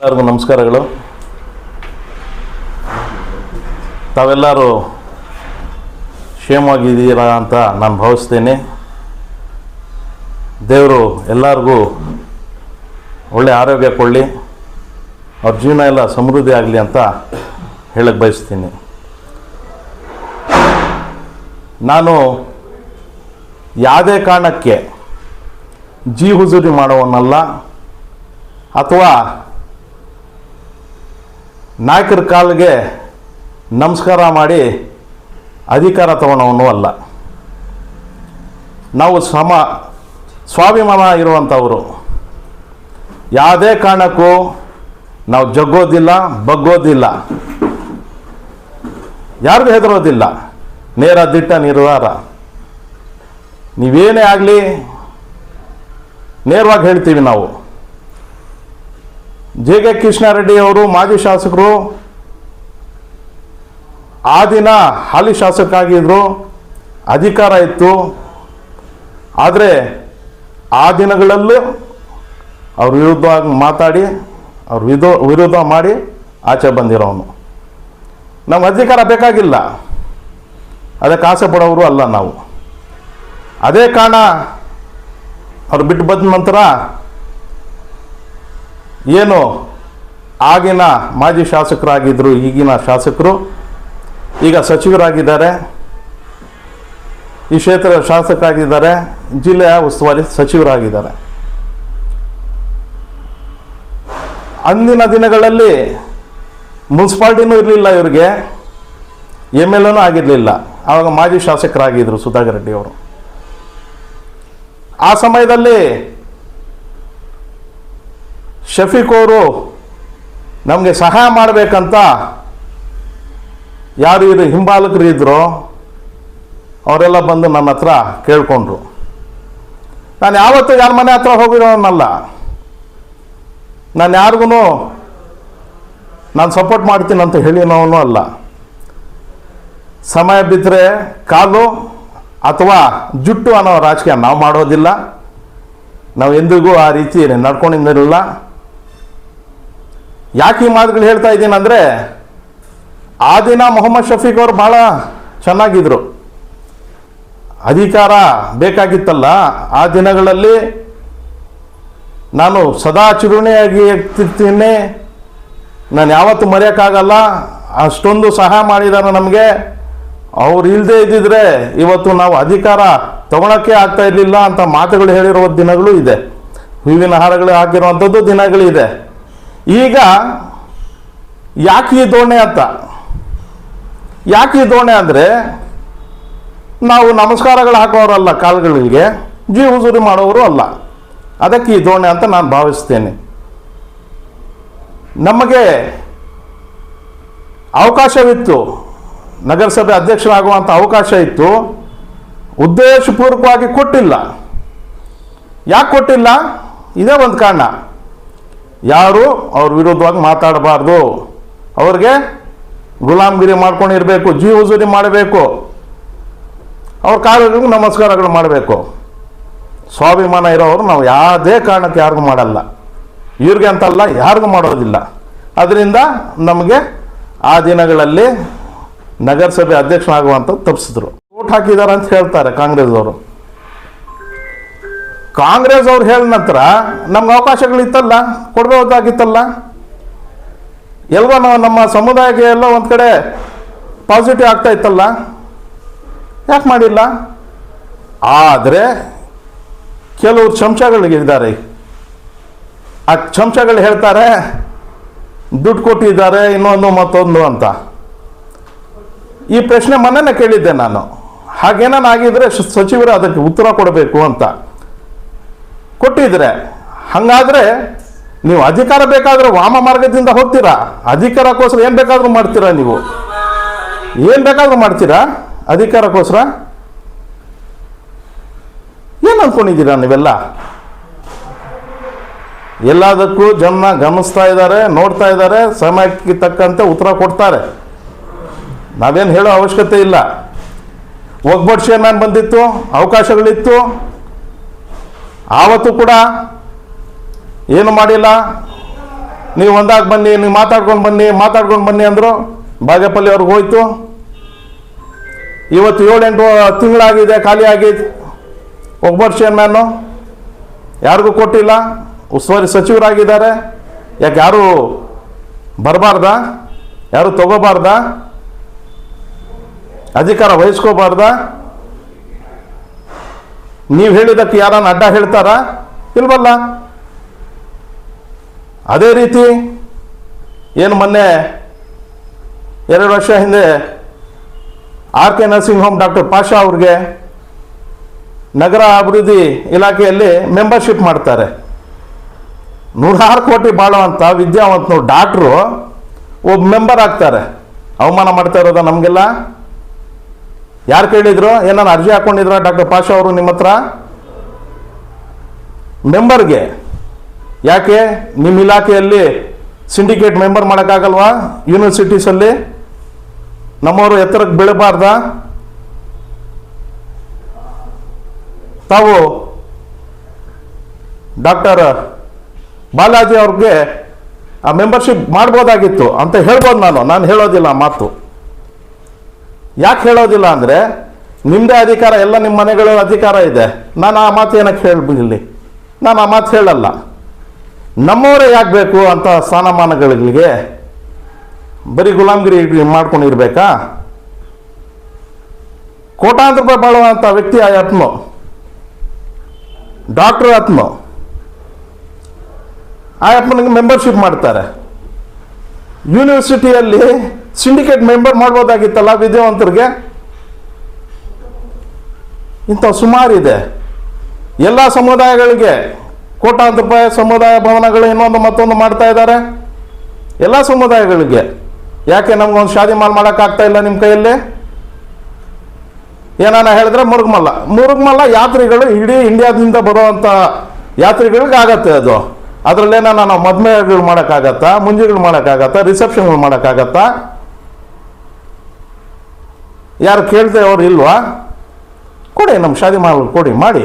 ಎಲ್ಲರಿಗೂ ನಮಸ್ಕಾರಗಳು. ತಾವೆಲ್ಲರೂ ಕ್ಷೇಮವಾಗಿದ್ದೀರಾ ಅಂತ ನಾನು ಭಾವಿಸ್ತೇನೆ. ದೇವರು ಎಲ್ಲರಿಗೂ ಒಳ್ಳೆ ಆರೋಗ್ಯ ಕೊಡಲಿ. ಅವ್ರ ಜೀವನ ಎಲ್ಲ ಸಮೃದ್ಧಿ ಆಗಲಿ ಅಂತ ಹೇಳಕ್ಕೆ ಬಯಸ್ತೀನಿ. ನಾನು ಯಾವುದೇ ಕಾರಣಕ್ಕೆ ಜೀ ಹುಜೂರಿ ಮಾಡೋವನ್ನಲ್ಲ ಅಥವಾ ನಾಯಕರ ಕಾಲಿಗೆ ನಮಸ್ಕಾರ ಮಾಡಿ ಅಧಿಕಾರ ತಗೊಳ್ಳೋನು ಅಲ್ಲ. ನಾವು ಸಮ, ಸ್ವಾಭಿಮಾನ ಇರುವಂಥವರು. ಯಾವುದೇ ಕಾರಣಕ್ಕೂ ನಾವು ಜಗ್ಗೋದಿಲ್ಲ, ಬಗ್ಗೋದಿಲ್ಲ. ಯಾರಿಗೂ ಹೆದರೋದಿಲ್ಲ. ನೇರ ದಿಟ್ಟ ನಿರ್ಧಾರ. ನೀವೇನೇ ಆಗಲಿ ನೇರವಾಗಿ ಹೇಳ್ತೀವಿ ನಾವು. ಜೆ ಕೆ ಕೃಷ್ಣಾರೆಡ್ಡಿ ಅವರು ಮಾಜಿ ಶಾಸಕರು. ಆ ದಿನ ಹಾಲಿ ಶಾಸಕರಾಗಿದ್ದರು ಅಧಿಕಾರ ಇತ್ತು. ಆದರೆ ಆ ದಿನಗಳಲ್ಲೂ ಅವ್ರ ವಿರುದ್ಧ ಮಾತಾಡಿ, ಅವ್ರ ವಿಧೋ, ವಿರೋಧ ಮಾಡಿ ಆಚೆ ಬಂದಿರೋನು ನಮ್ಗೆ ಅಧಿಕಾರ ಬೇಕಾಗಿಲ್ಲ. ಅದಕ್ಕೆ ಆಸೆ ಪಡೋರು ಅಲ್ಲ ನಾವು. ಅದೇ ಕಾರಣ ಅವ್ರು ಬಿಟ್ಟು ಬಂದ ನಂತರ ಏನು? ಆಗಿನ ಮಾಜಿ ಶಾಸಕರಾಗಿದ್ದರು ಈಗಿನ ಶಾಸಕರು. ಈಗ ಸಚಿವರಾಗಿದ್ದಾರೆ. ಈ ಕ್ಷೇತ್ರದ ಶಾಸಕರಾಗಿದ್ದಾರೆ. ಜಿಲ್ಲೆಯ ಉಸ್ತುವಾರಿ ಸಚಿವರಾಗಿದ್ದಾರೆ. ಅಂದಿನ ದಿನಗಳಲ್ಲಿ ಮುನ್ಸಿಪಾಲ್ಟಿನೂ ಇರಲಿಲ್ಲ ಇವರಿಗೆ. ಎಂ ಎಲ್ ಎನೂ ಆಗಿರಲಿಲ್ಲ. ಆವಾಗ ಮಾಜಿ ಶಾಸಕರಾಗಿದ್ದರು ಸುಧಾಕರ್ ರೆಡ್ಡಿಯವರು ಆ ಸಮಯದಲ್ಲಿ ಶಫೀಕ್ ಅವರು ನಮಗೆ ಸಹಾಯ ಮಾಡಬೇಕಂತ ಯಾರು ಇದು ಹಿಂಬಾಲಕರು ಇದ್ದರು ಅವರೆಲ್ಲ ಬಂದು ನನ್ನ ಹತ್ರ ಕೇಳಿಕೊಂಡ್ರು. ನಾನು ಯಾವತ್ತೂ ಯಾರ ಮನೆ ಹತ್ರ ಹೋಗಿರೋನಲ್ಲ. ನಾನು ಯಾರಿಗೂ ನಾನು ಸಪೋರ್ಟ್ ಮಾಡ್ತೀನಿ ಅಂತ ಹೇಳಿನವನು ಅಲ್ಲ. ಸಮಯ ಬಿದ್ದರೆ ಕಾಲು ಅಥವಾ ಜುಟ್ಟು ಅನ್ನೋ ರಾಜಕೀಯ ನಾವು ಮಾಡೋದಿಲ್ಲ. ನಾವು ಎಂದಿಗೂ ಆ ರೀತಿ ನಡ್ಕೊಂಡಿರಲಿಲ್ಲ ಯಾಕೆ ಈ ಮಾತುಗಳು ಹೇಳ್ತಾ ಇದ್ದೀನಿ ಅಂದರೆ, ಆ ದಿನ ಮೊಹಮ್ಮದ್ ಶಫೀಕ್ ಅವರು ಭಾಳ ಚೆನ್ನಾಗಿದ್ದರು ಅಧಿಕಾರ ಬೇಕಾಗಿತ್ತಲ್ಲ, ಆ ದಿನಗಳಲ್ಲಿ ನಾನು ಸದಾ ಚಿರುಣಿಯಾಗಿ ಇರ್ತಿರ್ತೀನಿ, ನಾನು ಯಾವತ್ತೂ ಮರೆಯೋಕ್ಕಾಗಲ್ಲ, ಅಷ್ಟೊಂದು ಸಹಾಯ ಮಾಡಿದ್ದಾರೆ ನಮಗೆ. ಅವ್ರು ಇಲ್ಲದೆ ಇದ್ದಿದ್ರೆ ಇವತ್ತು ನಾವು ಅಧಿಕಾರ ತಗೊಳಕ್ಕೆ ಆಗ್ತಾ ಇರಲಿಲ್ಲ ಅಂತ ಮಾತುಗಳು ಹೇಳಿರುವ ದಿನಗಳು ಇದೆ. ಹೂವಿನ ಹಾರಗಳು ಹಾಕಿರುವಂಥದ್ದು ದಿನಗಳಿದೆ. ಈಗ ಯಾಕೆ ಈ ದೋಣೆ ಅಂತ? ಯಾಕೆ ಈ ದೋಣೆ ಅಂದರೆ ನಾವು ನಮಸ್ಕಾರಗಳು ಹಾಕೋರಲ್ಲ ಕಾಲುಗಳಿಗೆ, ಜೀವ ಉಜುರಿ ಮಾಡೋರು ಅಲ್ಲ. ಅದಕ್ಕೆ ಈ ದೋಣೆ ಅಂತ ನಾನು ಭಾವಿಸ್ತೇನೆ. ನಮಗೆ ಅವಕಾಶವಿತ್ತು, ನಗರಸಭೆ ಅಧ್ಯಕ್ಷರಾಗುವಂಥ ಅವಕಾಶ ಇತ್ತು, ಉದ್ದೇಶಪೂರ್ವಕವಾಗಿ ಕೊಟ್ಟಿಲ್ಲ. ಯಾಕೆ ಕೊಟ್ಟಿಲ್ಲ? ಇದೇ ಒಂದು ಕಾರಣ. ಯಾರು? ಅವ್ರ ವಿರುದ್ಧವಾಗಿ ಮಾತಾಡಬಾರ್ದು. ಅವ್ರಿಗೆ ಗುಲಾಮ್ಗಿರಿ ಮಾಡ್ಕೊಂಡಿರಬೇಕು ಜೀ ಹುಜೂರಿ ಮಾಡಬೇಕು. ಅವ್ರ ಕಾರ್ಯಗಳಿಗೂ ನಮಸ್ಕಾರಗಳು ಮಾಡಬೇಕು. ಸ್ವಾಭಿಮಾನ ಇರೋರು ನಾವು ಯಾವುದೇ ಕಾರಣಕ್ಕೆ ಯಾರಿಗೂ ಮಾಡಲ್ಲ. ಇವ್ರಿಗೆ ಅಂತಲ್ಲ ಯಾರಿಗೂ ಮಾಡೋದಿಲ್ಲ. ಅದರಿಂದ ನಮಗೆ ಆ ದಿನಗಳಲ್ಲಿ ನಗರಸಭೆ ಅಧ್ಯಕ್ಷನಾಗುವಂಥದ್ದು ತಪ್ಪಿಸಿದ್ರು. ಓಟ್ ಹಾಕಿದ್ದಾರೆ ಅಂತ ಹೇಳ್ತಾರೆ ಕಾಂಗ್ರೆಸ್ ಅವರು ಕಾಂಗ್ರೆಸ್ ಅವ್ರು ಹೇಳಿದ ನಂತರ ನಮ್ಗೆ ಅವಕಾಶಗಳಿತ್ತಲ್ಲ ಕೊಡಬಹುದಾಗಿತ್ತಲ್ಲ ಎಲ್ವ ನಮ್ಮ ಸಮುದಾಯಕ್ಕೆ ಎಲ್ಲ ಒಂದು ಕಡೆ ಪಾಸಿಟಿವ್ ಆಗ್ತಾ ಇತ್ತಲ್ಲ? ಯಾಕೆ ಮಾಡಿಲ್ಲ? ಆದರೆ ಕೆಲವು ಚಮಚಗಳಿದ್ದಾರೆ ಆ ಚಮಚಗಳು ಹೇಳ್ತಾರೆ, ದುಡ್ಡು ಕೊಟ್ಟಿದ್ದಾರೆ, ಇನ್ನೊಂದು ಮತ್ತೊಂದು ಅಂತ. ಈ ಪ್ರಶ್ನೆ ಮೊನ್ನೆನೇ ಕೇಳಿದ್ದೆ ನಾನು. ಶ- ಸಚಿವರು ಅದಕ್ಕೆ ಉತ್ತರ ಕೊಡಬೇಕು ಅಂತ. ಕೊಟ್ಟಿದ್ರೆ, ಹಂಗಾದ್ರೆ ನೀವು ಅಧಿಕಾರ ಬೇಕಾದ್ರೆ ವಾಮ ಮಾರ್ಗದಿಂದ ಹೋಗ್ತೀರಾ? ಅಧಿಕಾರಕ್ಕೋಸ್ಕರ ಏನು ಬೇಕಾದ್ರೂ ಮಾಡ್ತೀರಾ ನೀವು? ಏನು ಬೇಕಾದ್ರೂ ಮಾಡ್ತೀರಾ? ಅಧಿಕಾರಕ್ಕೋಸ್ಕರ? ಏನು ಅಂದ್ಕೊಂಡಿದ್ದೀರಾ ನೀವೆಲ್ಲ? ಎಲ್ಲದಕ್ಕೂ ಜನ ಗಮನಿಸ್ತಾ ಇದ್ದಾರೆ, ನೋಡ್ತಾ ಇದ್ದಾರೆ, ಸಮಯಕ್ಕೆ ತಕ್ಕಂತೆ ಉತ್ತರ ಕೊಡ್ತಾರೆ. ನಾವೇನು ಹೇಳೋ ಅವಶ್ಯಕತೆ ಇಲ್ಲ. ಹೋಗ್ಬಡ್ಸಿ ನಾನು ಬಂದಿತ್ತು? ಅವಕಾಶಗಳಿತ್ತು? ಆವತ್ತು ಕೂಡ ಏನು ಮಾಡಿಲ್ಲ? ನೀವು ಒಂದಾಗ ಬನ್ನಿ, ನೀವು ಮಾತಾಡ್ಕೊಂಡು ಬನ್ನಿ ಮಾತಾಡ್ಕೊಂಡು ಬನ್ನಿ ಅಂದರು ಬಾಗೇಪಲ್ಲಿ ಅವ್ರಿಗೆ ಹೋಯ್ತು. ಇವತ್ತು ಏಳೆಂಟು ತಿಂಗಳಾಗಿದೆ ಖಾಲಿ ಆಗಿದೆ ಒಬ್ಬರು ಚೇರ್ಮ್ಯಾನು ಯಾರಿಗೂ ಕೊಟ್ಟಿಲ್ಲ. ಉಸ್ತುವಾರಿ ಸಚಿವರಾಗಿದ್ದಾರೆ. ಯಾಕೆ ಯಾರು ಬರಬಾರ್ದ? ಯಾರು ತಗೋಬಾರ್ದ? ಅಧಿಕಾರ ವಹಿಸ್ಕೋಬಾರ್ದಾ? ನೀವು ಹೇಳಿದಕ್ಕೆ ಯಾರನ್ನ ಅಡ್ಡ ಹೇಳ್ತಾರಾ? ಇಲ್ವಲ್ಲ? ಅದೇ ರೀತಿ ಏನು ಮೊನ್ನೆ ಎರಡು ವರ್ಷ ಹಿಂದೆ R K nursing home doctor Pasha ಅವ್ರಿಗೆ ನಗರ ಅಭಿವೃದ್ಧಿ ಇಲಾಖೆಯಲ್ಲಿ ಮೆಂಬರ್ಶಿಪ್ ಮಾಡ್ತಾರೆ. ನೂರಾರು ಕೋಟಿ ಬಾಳುವಂಥ ವಿದ್ಯಾವಂತನು ಡಾಕ್ಟ್ರು ಒಬ್ಬ ಮೆಂಬರ್ ಆಗ್ತಾರೆ. ಅವಮಾನ ಮಾಡ್ತಾ ಇರೋದ ನಮಗೆಲ್ಲ? ಯಾರು ಕೇಳಿದ್ರು? ನಾನು ಅರ್ಜಿ ಹಾಕೊಂಡಿದ್ರ? ಡಾಕ್ಟರ್ ಪಾಷಾ ಅವರು ನಿಮ್ಮ ಹತ್ರ? ಮೆಂಬರ್ಗೆ ಯಾಕೆ? ನಿಮ್ಮ ಇಲಾಖೆಯಲ್ಲಿ ಸಿಂಡಿಕೇಟ್ ಮೆಂಬರ್ ಮಾಡೋಕ್ಕಾಗಲ್ವಾ? ಯೂನಿವರ್ಸಿಟೀಸಲ್ಲಿ ನಮ್ಮವರು ಎತ್ತರಕ್ಕೆ ಬೆಳಬಾರ್ದ? ತಾವು ಡಾಕ್ಟರ್ ಬಾಲಾಜಿ ಅವ್ರಿಗೆ ಆ ಮೆಂಬರ್ಶಿಪ್ ಮಾಡ್ಬೋದಾಗಿತ್ತು ಅಂತ ಹೇಳ್ಬೋದು ನಾನು. ನಾನು ಹೇಳೋದಿಲ್ಲ ಮಾತು. ಯಾಕೆ ಹೇಳೋದಿಲ್ಲ ಅಂದರೆ ನಿಮ್ಮದೇ ಅಧಿಕಾರ, ಎಲ್ಲ ನಿಮ್ಮ ಮನೆಗಳ ಅಧಿಕಾರ ಇದೆ. ನಾನು ಆ ಮಾತು ಏನಕ್ಕೆ ಹೇಳ್ಬಿಡಲಿ ನಾನು ಆ ಮಾತು ಹೇಳಲ್ಲ. ನಮ್ಮವರೇ ಯಾಕೆ ಬೇಕು ಅಂತ ಸ್ಥಾನಮಾನಗಳಿಗೆ ಬರೀ ಗುಲಾಮ್ಗಿರಿ ಮಾಡ್ಕೊಂಡಿರ್ಬೇಕಾ ಕೋಟಾಂತರ ರೂಪಾಯಿ ಬಾಳುವಂಥ ವ್ಯಕ್ತಿ ಆ ಆತ್ಮ. ಡಾಕ್ಟರ್ ಆತ್ಮ. ಆ ಆತ್ಮನಿಗೆ ಮೆಂಬರ್ಶಿಪ್ ಮಾಡ್ತಾರೆ. ಯೂನಿವರ್ಸಿಟಿಯಲ್ಲಿ ಸಿಂಡಿಕೇಟ್ ಮೆಂಬರ್ ಮಾಡ್ಬೋದಾಗಿತ್ತಲ್ಲ ವಿದ್ಯಾವಂತರಿಗೆ? ಇಂಥ ಸುಮಾರಿದೆ ಎಲ್ಲ ಸಮುದಾಯಗಳಿಗೆ ಕೋಟಾಂತರ ರೂಪಾಯಿ ಸಮುದಾಯ ಭವನಗಳು ಇನ್ನೊಂದು ಮತ್ತೊಂದು ಮಾಡ್ತಾ ಇದ್ದಾರೆ. ಎಲ್ಲ ಸಮುದಾಯಗಳಿಗೆ. ಯಾಕೆ ನಮ್ಗೊಂದು ಶಾದಿ ಮಾಲ್ ಮಾಡೋಕ್ಕಾಗ್ತಾ ಇಲ್ಲ ನಿಮ್ಮ ಕೈಯಲ್ಲಿ? ಏನಾನ ಹೇಳಿದ್ರೆ ಮುರುಗ್ಮಲ್ಲ ಮುರುಗಮಲ್ಲ ಯಾತ್ರಿಗಳು ಇಡೀ ಇಂಡಿಯಾದಿಂದ ಬರುವಂಥ ಯಾತ್ರಿಗಳಿಗೆ ಆಗತ್ತೆ ಅದು. ಅದರಲ್ಲೇನ ನಾವು ಮದುವೆಗಳು ಮಾಡೋಕ್ಕಾಗತ್ತಾ, ಮುಂಜಿಗಳು ಮಾಡೋಕ್ಕಾಗತ್ತಾ ರಿಸೆಪ್ಷನ್ಗಳು ಮಾಡೋಕ್ಕಾಗತ್ತಾ? ಯಾರು ಕೇಳ್ತೇವೆ ಅವ್ರು ಇಲ್ವಾ? ಕೊಡಿ ನಮ್ಮ ಶಾದಿ ಮಾಲ್ ಕೊಡಿ, ಮಾಡಿ.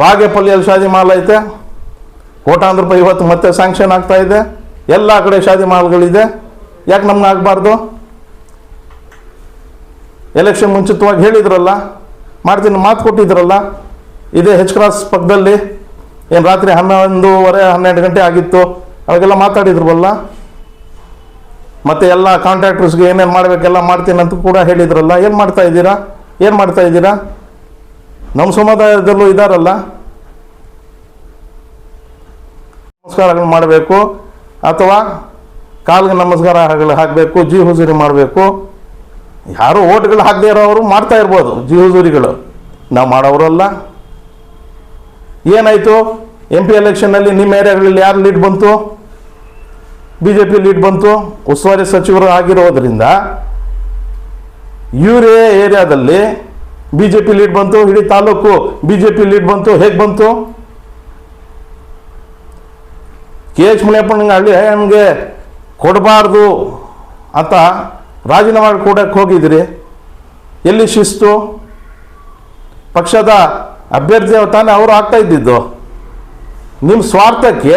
ಬಾಗೇಪಲ್ಲಿಯಲ್ಲಿ ಶಾದಿ ಮಾಲ್ ಐತೆ. ಕೋಟಾಂತರ ರೂಪಾಯಿ ಇವತ್ತು ಮತ್ತೆ ಸ್ಯಾಂಕ್ಷನ್ ಆಗ್ತಾ ಇದೆ. ಎಲ್ಲ ಕಡೆ ಶಾದಿ ಮಾಲ್ಗಳಿದೆ. ಯಾಕೆ ನಮ್ಗೆ ಆಗಬಾರ್ದು? ಎಲೆಕ್ಷನ್ ಮುಂಚಿತವಾಗಿ ಹೇಳಿದ್ರಲ್ಲ ಮಾಡ್ತೀನಿ ಮಾತು ಕೊಟ್ಟಿದ್ರಲ್ಲ, ಇದೇ ಹೆಚ್ ಕ್ರಾಸ್ ಪಕ್ಕದಲ್ಲಿ. ಏನು ರಾತ್ರಿ ಹನ್ನೊಂದುವರೆ ಹನ್ನೆರಡು ಗಂಟೆ ಆಗಿತ್ತು. ಅವಾಗೆಲ್ಲ ಮಾತಾಡಿದ್ರವಲ್ಲ ಮತ್ತು ಎಲ್ಲ ಕಾಂಟ್ರಾಕ್ಟರ್ಸ್ಗೆ ಏನೇನು ಮಾಡಬೇಕೆಲ್ಲ ಅಂತ ಕೂಡ ಹೇಳಿದ್ರಲ್ಲ, ಏನು ಮಾಡ್ತಾ ಇದ್ದೀರಾ? ಏನು ಮಾಡ್ತಾ ಇದ್ದೀರಾ? ನಮ್ಮ ಸಮುದಾಯದಲ್ಲೂ ಇದ್ದಾರಲ್ಲ ನಮಸ್ಕಾರಗಳು ಮಾಡಬೇಕು. ಅಥವಾ ಕಾಲಿಗೆ ನಮಸ್ಕಾರ ಹಾಕಬೇಕು, ಜಿ ಹುಜೂರಿ ಮಾಡಬೇಕು. ಯಾರು ಓಟ್ಗಳು ಹಾಕದೇ ಇರೋರು ಮಾಡ್ತಾ ಇರ್ಬೋದು, ಜೀ ಹುಜೂರಿಗಳು. ನಾವು ಮಾಡೋರಲ್ಲ ಏನಾಯಿತು? ಎಂ ಪಿ ಎಲೆಕ್ಷನ್ನಲ್ಲಿ ನಿಮ್ಮ ಏರಿಯಾಗಳಲ್ಲಿ ಯಾರು ಲೀಡ್ ಬಂತು? ಬಿ ಜೆ ಪಿ ಲೀಡ್ ಬಂತು. ಉಸ್ತುವಾರಿ ಸಚಿವರು ಆಗಿರೋದ್ರಿಂದ ಇವರೇ ಏರಿಯಾದಲ್ಲಿ ಬಿ ಜೆ ಪಿ ಲೀಡ್ ಬಂತು. ಇಡೀ ತಾಲೂಕು ಬಿ ಜೆ ಪಿ ಲೀಡ್ ಬಂತು. ಹೇಗೆ ಬಂತು? ಕೆ ಎಚ್ ಮುನಿಯಪ್ಪನಿಗೆ ಹಳ್ಳಿ ನನಗೆ ಕೊಡಬಾರ್ದು ಅಂತ ರಾಜೀನಾಮೆ ಕೊಡಕ್ಕೆ ಹೋಗಿದ್ರಿ. ಎಲ್ಲಿ ಶಿಸ್ತು? ಪಕ್ಷದ ಅಭ್ಯರ್ಥಿ ತಾನೇ ಅವರು ಆಗ್ತಾ ಇದ್ದಿದ್ದು. ನಿಮ್ಮ ಸ್ವಾರ್ಥಕ್ಕೆ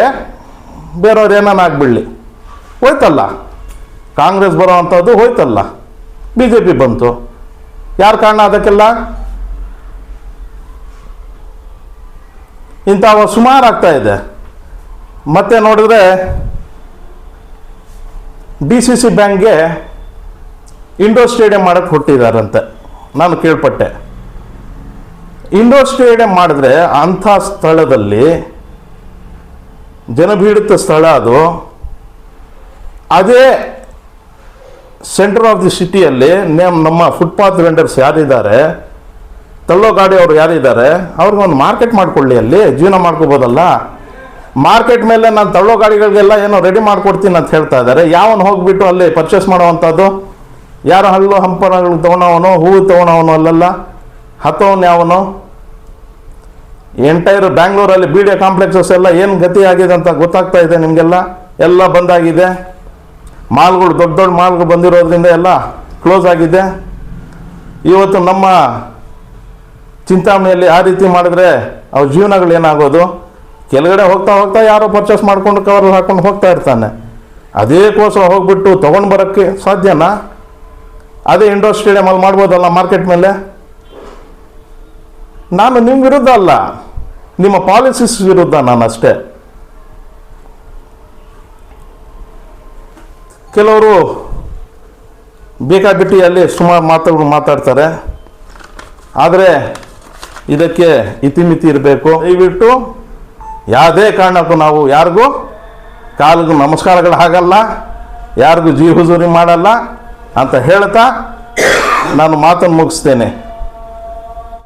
ಬೇರೆಯವ್ರು ಏನಾನ ಆಗ್ಬಿಡಲಿ ಹೋಯ್ತಲ್ಲ? ಕಾಂಗ್ರೆಸ್ ಬರೋವಂಥದ್ದು ಹೋಯ್ತಲ್ಲ? ಬಿ ಜೆ ಪಿ ಬಂತು. ಯಾರು ಕಾರಣ ಅದಕ್ಕೆಲ್ಲ? ಇಂಥವ ಸುಮಾರು ಆಗ್ತಾ ಇದೆ. ಮತ್ತೆ ನೋಡಿದ್ರೆ ಡಿ ಸಿ ಸಿ ಬ್ಯಾಂಕ್ಗೆ ಇಂಡೋರ್ ಸ್ಟೇಡಿಯಂ ಮಾಡಕ್ಕೆ ಹೊಟ್ಟಿದ್ದಾರಂತೆ ನಾನು ಕೇಳ್ಪಟ್ಟೆ. ಇಂಡೋರ್ ಸ್ಟೇಡಿಯಂ ಮಾಡಿದ್ರೆ ಅಂಥ ಸ್ಥಳದಲ್ಲಿ ಜನಭೀಡಿತ ಸ್ಥಳ ಅದು. ಅದೇ ಸೆಂಟರ್ ಆಫ್ ದಿ ಸಿಟಿಯಲ್ಲಿ ನೇಮ್ ನಮ್ಮ ಫುಟ್ಪಾತ್ ವೆಂಡರ್ಸ್ ಯಾರಿದ್ದಾರೆ? ತಳ್ಳೋ ಗಾಡಿ ಅವರು ಯಾರಿದ್ದಾರೆ? ಅವ್ರಿಗೆ ಒಂದು ಮಾರ್ಕೆಟ್ ಮಾಡ್ಕೊಳ್ಳಿ ಅಲ್ಲಿ, ಜೀವನ ಮಾಡ್ಕೋಬೋದಲ್ಲ? ಮಾರ್ಕೆಟ್ ಮೇಲೆ ನಾನು ತಳ್ಳೋ ಗಾಡಿಗಳಿಗೆಲ್ಲ ಏನೋ ರೆಡಿ ಮಾಡ್ಕೊಡ್ತೀನಿ ಅಂತ ಹೇಳ್ತಾ ಇದ್ದಾರೆ. ಯಾವನು ಹೋಗ್ಬಿಟ್ಟು ಅಲ್ಲಿ ಪರ್ಚೇಸ್ ಮಾಡೋವಂಥದ್ದು? ಯಾರು ಹಲ್ಲು ಹಂಪನಗಳು ತೊಗೊಳವನು ಹೂವು ತೊಗೊಳವನು ಅಲ್ಲೆಲ್ಲ? ಹತ್ತವನು ಯಾವನು? ಎಂಟೈರ್ ಬ್ಯಾಂಗ್ಳೂರಲ್ಲಿ ಬಿ ಡಿ ಕಾಂಪ್ಲೆಕ್ಸಸ್ ಎಲ್ಲ ಏನು ಗತಿ ಆಗಿದೆ ಅಂತ ಗೊತ್ತಾಗ್ತಾ ಇದೆ ನಿಮಗೆಲ್ಲ? ಎಲ್ಲ ಬಂದಾಗಿದೆ ಮಾಲ್ಗಳು, ದೊಡ್ಡ ದೊಡ್ಡ ಮಾಲ್ಗಳು ಬಂದಿರೋದ್ರಿಂದ ಎಲ್ಲ ಕ್ಲೋಸ್ ಆಗಿದೆ. ಇವತ್ತು ನಮ್ಮ ಚಿಂತಾಮಣಿಯಲ್ಲಿ ಆ ರೀತಿ ಮಾಡಿದ್ರೆ ಅವ್ರ ಜೀವನಗಳು ಏನಾಗೋದು? ಕೆಳಗಡೆ ಹೋಗ್ತಾ ಹೋಗ್ತಾ ಯಾರೋ ಪರ್ಚೇಸ್ ಮಾಡ್ಕೊಂಡು ಕವರ್ ಹಾಕೊಂಡು ಹೋಗ್ತಾ ಇರ್ತಾನೆ. ಅದೇ ಕೋಸ ಹೋಗ್ಬಿಟ್ಟು ತೊಗೊಂಡು ಬರೋಕ್ಕೆ ಸಾಧ್ಯನಾ? ಅದೇ ಇಂಡೋರ್ ಸ್ಟೇಡಿಯಮಲ್ಲಿ ಮಾಡ್ಬೋದಲ್ಲ ಮಾರ್ಕೆಟ್ ಮೇಲೆ? ನಾನು ನಿಮ್ಮ ವಿರುದ್ಧ ಅಲ್ಲ. ನಿಮ್ಮ ಪಾಲಿಸೀಸ್ ವಿರುದ್ಧ ನಾನು ಅಷ್ಟೇ ಕೆಲವರು ಬೇಕಾಬಿಟ್ಟಿಯಲ್ಲಿ ಸುಮಾರು ಮಾತುಗಳು ಮಾತಾಡ್ತಾರೆ. ಆದರೆ ಇದಕ್ಕೆ ಇತಿಮಿತಿ ಇರಬೇಕು. ದಯವಿಟ್ಟು ಯಾವುದೇ ಕಾರಣಕ್ಕೂ ನಾವು ಯಾರಿಗೂ ಕಾಲಿಗೂ ನಮಸ್ಕಾರಗಳು ಹಾಗಲ್ಲ, ಯಾರಿಗೂ ಜೀವ ಹುಜೂರಿ ಮಾಡಲ್ಲ ಅಂತ ಹೇಳ್ತಾ ನಾನು ಮಾತನ್ನು ಮುಗಿಸ್ತೇನೆ.